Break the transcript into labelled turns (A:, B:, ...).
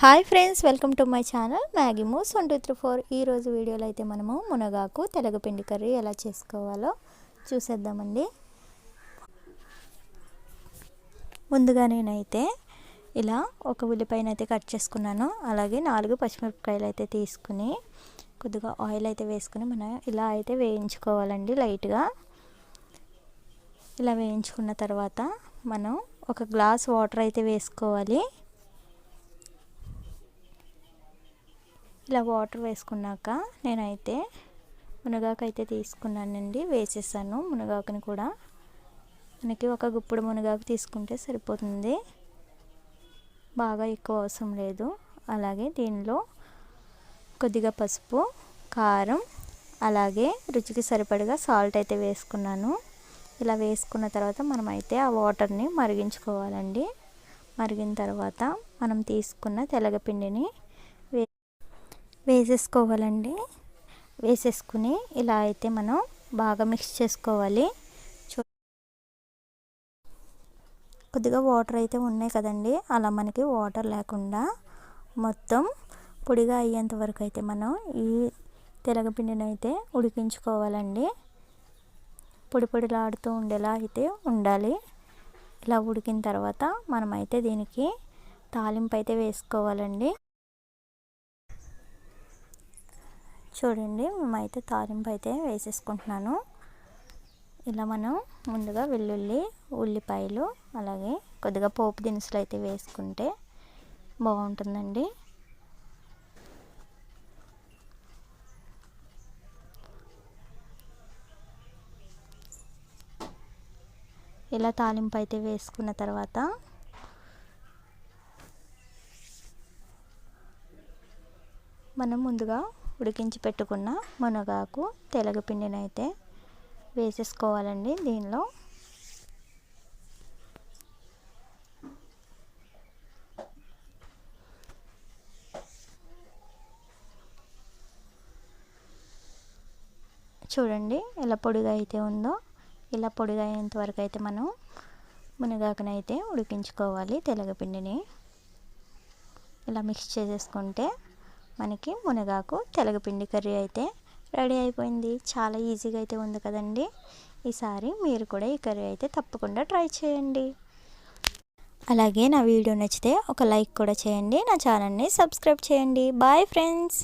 A: Hi friends welcome to my channel Maggie Moos one two three four. ఈరోజు వీడియోలో అయితే మనము మునగాకు తెలగపిండి కర్రీ ఎలా చేసుకోవాలో చూసేద్దామండి. ముందుగా నేనైతే ఇలా ఒక ఉల్లిపాయను అయితే కట్ చేసుకున్నాను. అలాగే నాలుగు పచ్చిమిరపకాయలు అయితే తీసుకుని కొద్దిగా ఆయిల్ అయితే వేసుకుని మనం ఇలా అయితే వేయించుకోవాలండి లైట్గా. ఇలా వేయించుకున్న తర్వాత మనం ఒక గ్లాస్ వాటర్ అయితే వేసుకోవాలి. ఇలా వాటర్ వేసుకున్నాక నేనైతే మునగాకు అయితే తీసుకున్నానండి. వేసేసాను మునగాకుని కూడా. మనకి ఒక గుప్పుడు మునగాకు తీసుకుంటే సరిపోతుంది. బాగా ఎక్కువ అవసరం లేదు. అలాగే దీనిలో కొద్దిగా పసుపు కారం అలాగే రుచికి సరిపడగా సాల్ట్ అయితే వేసుకున్నాను. ఇలా వేసుకున్న తర్వాత మనం అయితే ఆ వాటర్ని మరిగించుకోవాలండి. మరిగిన తర్వాత మనం తీసుకున్న తెలగపిండిని వేసేసుకోవాలండి. వేసేసుకుని ఇలా అయితే మనం బాగా మిక్స్ చేసుకోవాలి. కొద్దిగా వాటర్ అయితే ఉన్నాయి కదండి. అలా మనకి వాటర్ లేకుండా మొత్తం పొడిగా అయ్యేంత వరకు అయితే మనం ఈ తెలగపిండిని అయితే ఉడికించుకోవాలండి. పొడి పొడిలాడుతూ ఉండేలా అయితే ఉండాలి. ఇలా ఉడికిన తర్వాత మనమైతే దీనికి తాలింపు అయితే వేసుకోవాలండి. చూడండి మేమైతే తాలింపు అయితే వేసేసుకుంటున్నాను. ఇలా మనం ముందుగా వెల్లుల్లి ఉల్లిపాయలు అలాగే కొద్దిగా పోపు దినుసులు అయితే వేసుకుంటే బాగుంటుందండి. ఇలా తాలింపు అయితే వేసుకున్న తర్వాత మనం ముందుగా ఉడికించి పెట్టుకున్న మునగాకు తెలగపిండినైతే అయితే వేసేసుకోవాలండి దీనిలో. చూడండి ఎలా పొడిగా అయితే ఉందో ఇలా పొడిగా అయ్యేంత వరకు అయితే మనం మునగాకునైతే ఉడికించుకోవాలి తెలగపిండిని. ఇలా మిక్స్ చేసేసుకుంటే మనకి మునగాకు తెలగపిండి కర్రీ అయితే రెడీ అయిపోయింది. చాలా ఈజీగా అయితే ఉంది కదండి. ఈసారి మీరు కూడా ఈ కర్రీ అయితే తప్పకుండా ట్రై చేయండి. అలాగే నా వీడియో నచ్చితే ఒక లైక్ కూడా చేయండి. నా ఛానల్ని సబ్స్క్రైబ్ చేయండి. Bye friends!